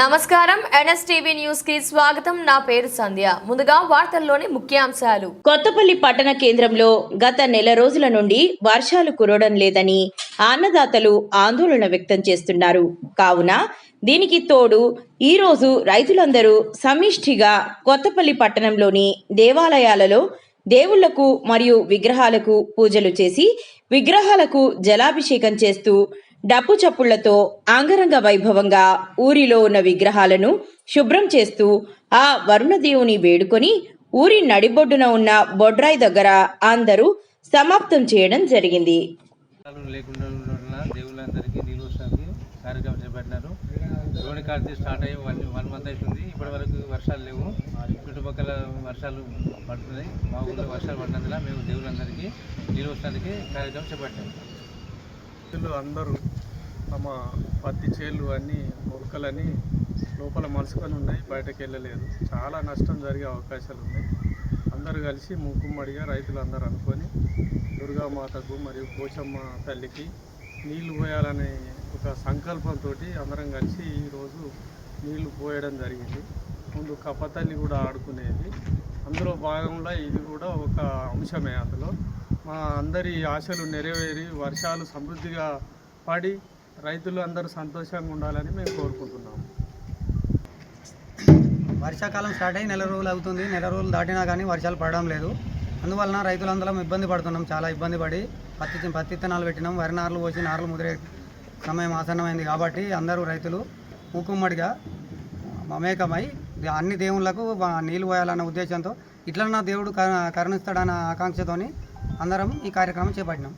నమస్కారం. ఎన్ఎస్టీవీ న్యూస్కి స్వాగతం. నా పేరు సంధ్య. ముందుగా వార్తల్లోని ముఖ్యాంశాలు. కొత్తపల్లి పట్టణ కేంద్రంలో గత నెల రోజుల నుండి వర్షాలు కురవడం లేదని అన్నదాతలు ఆందోళన వ్యక్తం చేస్తున్నారు. కావున దీనికి తోడు ఈ రోజు రైతులందరూ సమిష్టిగా కొత్తపల్లి పట్టణంలోని దేవాలయాలలో దేవుళ్ళకు మరియు విగ్రహాలకు పూజలు చేసి విగ్రహాలకు జలాభిషేకం చేస్తూ డప్పు చప్పుళ్ళతో అంగరంగ వైభవంగా ఊరిలో ఉన్న విగ్రహాలను శుభ్రం చేస్తూ ఆ వరుణదేవుని వేడుకొని ఊరి నడిబొడ్డున ఉన్న బొడ్రాయి దగ్గర అందరూ సమాప్తం చేయడం జరిగింది. లేకుండా దేవుళ్ళందరికీ కార్యక్రమం చేపట్టినారు. కార్తీ స్టార్ట్ అయ్యి వన్ వన్ మంత్ అవుతుంది. ఇప్పటి వరకు వర్షాలు లేవు. చుట్టుపక్కల వర్షాలు పడుతున్నాయి. మా ఊళ్ళో వర్షాలు పడినందున మేము దేవుళ్ళందరికీ నీళ్ళు కార్యక్రమం చేపట్టాము రైతులు అందరూ తమ పత్తి చేళ్ళు అన్నీ మొలకలని లోపల మలుసుకొని ఉన్నాయి బయటకు వెళ్ళలేదు. చాలా నష్టం జరిగే అవకాశాలు ఉన్నాయి. అందరూ కలిసి ముక్కుమ్మడిగా రైతులు అందరూ అనుకొని దుర్గామాతకు మరియు పోచమ్మ తల్లికి నీళ్ళు పోయాలనే ఒక సంకల్పంతో అందరం కలిసి ఈరోజు నీళ్ళు పోయడం జరిగింది. ముందు కప్పతల్లి కూడా ఆడుకునేది. అందులో భాగంలో ఇది కూడా ఒక అంశమే అందులో. మా అందరి ఆశలు నెరవేరి వర్షాలు సమృద్ధిగా పడి రైతులు అందరూ సంతోషంగా ఉండాలని మేము కోరుకుంటున్నాము వర్షాకాలం స్టార్ట్ అయ్యి నెల రోజులు అవుతుంది. నెల రోజులు దాటినా కానీ వర్షాలు పడడం లేదు. అందువలన రైతులందరం ఇబ్బంది పడుతున్నాం. చాలా ఇబ్బంది పడి పత్తి పత్తి విత్తనాలు పెట్టినాం. వరి నార్లు పోసి నార్లు ముదిరే సమయం ఆసన్నమైంది కాబట్టి అందరూ రైతులు మూకుమ్మడిగా మమేకమై అన్ని దేవుళ్ళకు నీళ్ళు నీళ్ళు పోయాలన్న ఉద్దేశంతో ఇట్లన్నా దేవుడు కరుణిస్తాడన్న ఆకాంక్షతోని అందరం ఈ కార్యక్రమం చేపట్టినాం.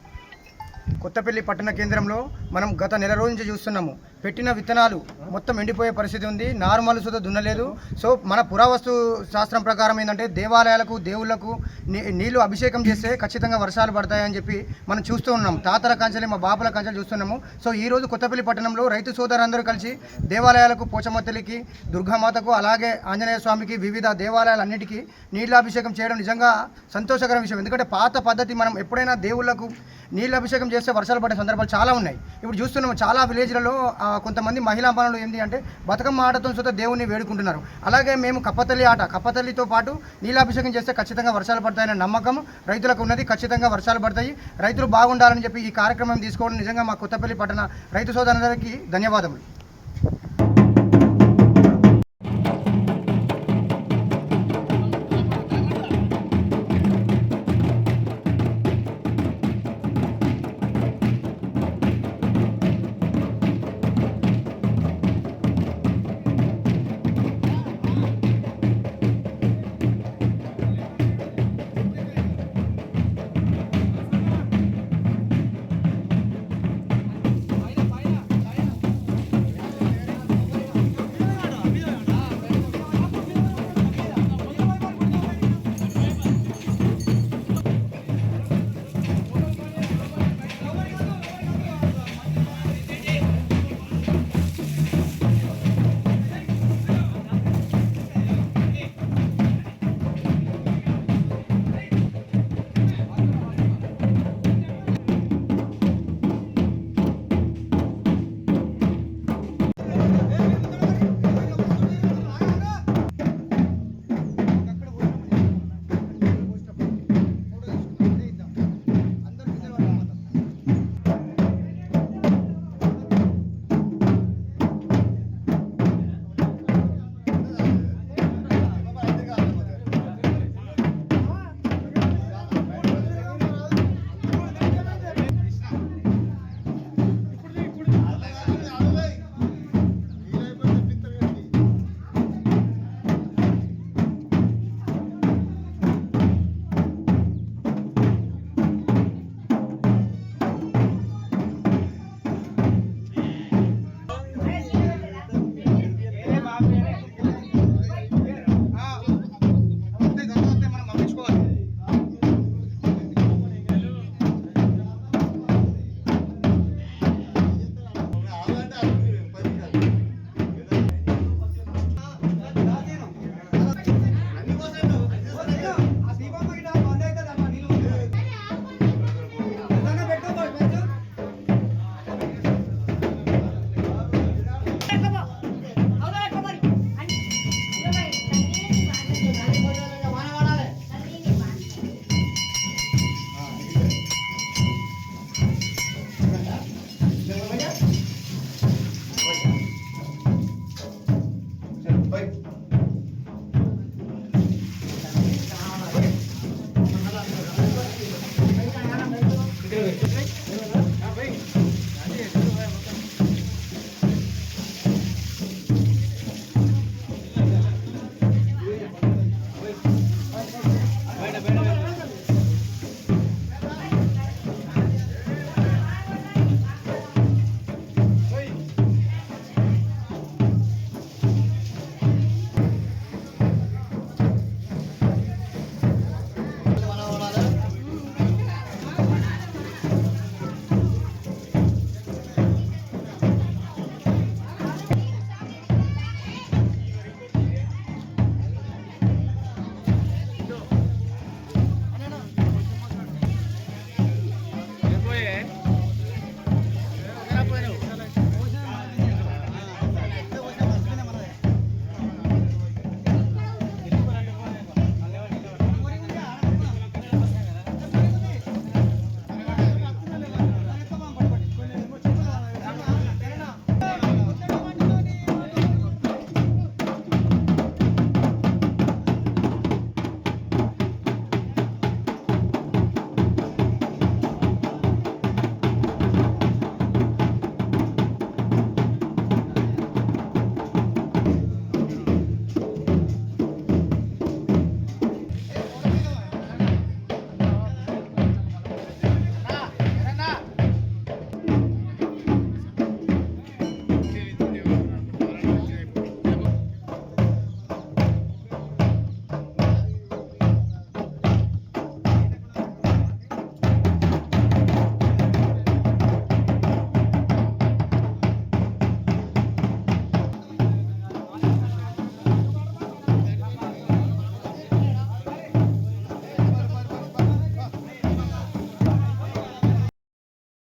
కొత్తపల్లి పట్టణ కేంద్రంలో మనం గత నెల రోజు నుంచి చూస్తున్నాము. పెట్టిన విత్తనాలు మొత్తం ఎండిపోయే పరిస్థితి ఉంది. నార్మల్ సుధా దున్నలేదు. సో మన పురావస్తు శాస్త్రం ప్రకారం ఏంటంటే దేవాలయాలకు దేవుళ్ళకు నీ- నీళ్ళు అభిషేకం చేస్తే ఖచ్చితంగా వర్షాలు పడతాయని చెప్పి మనం చూస్తూ ఉన్నాం తాతల కంచెలు మా బాపుల కంచెలు చూస్తున్నాము. సో ఈ రోజు కొత్తపల్లి పట్టణంలో రైతు సోదరులందరూ కలిసి దేవాలయాలకు పోచమ్మ దుర్గామాతకు అలాగే ఆంజనేయ స్వామికి వివిధ దేవాలయాలన్నిటికీ నీళ్ళు అభిషేకం చేయడం నిజంగా సంతోషకర విషయం. ఎందుకంటే పాత పద్ధతి మనం ఎప్పుడైనా దేవుళ్ళకు నీళ్ళు అభిషేకం చేస్తే వర్షాలు పడే సందర్భాలు చాలా ఉన్నాయి. ఇప్పుడు చూస్తున్నాము చాలా విలేజ్లలో కొంతమంది మహిళా పనులు ఏంటి అంటే బతుకమ్మ ఆటతో సొంత దేవుణ్ణి వేడుకుంటున్నారు. అలాగే మేము కప్పతల్లి ఆట కప్పతల్లితో పాటు నీలాభిషేకం చేస్తే ఖచ్చితంగా వర్షాలు పడతాయనే నమ్మకం రైతులకు ఉన్నది ఖచ్చితంగా వర్షాలు పడతాయి. రైతులు బాగుండాలని చెప్పి ఈ కార్యక్రమం తీసుకోవడం నిజంగా మా కొత్తపల్లి పట్టణ రైతు సోదరులందరికీ ధన్యవాదములు.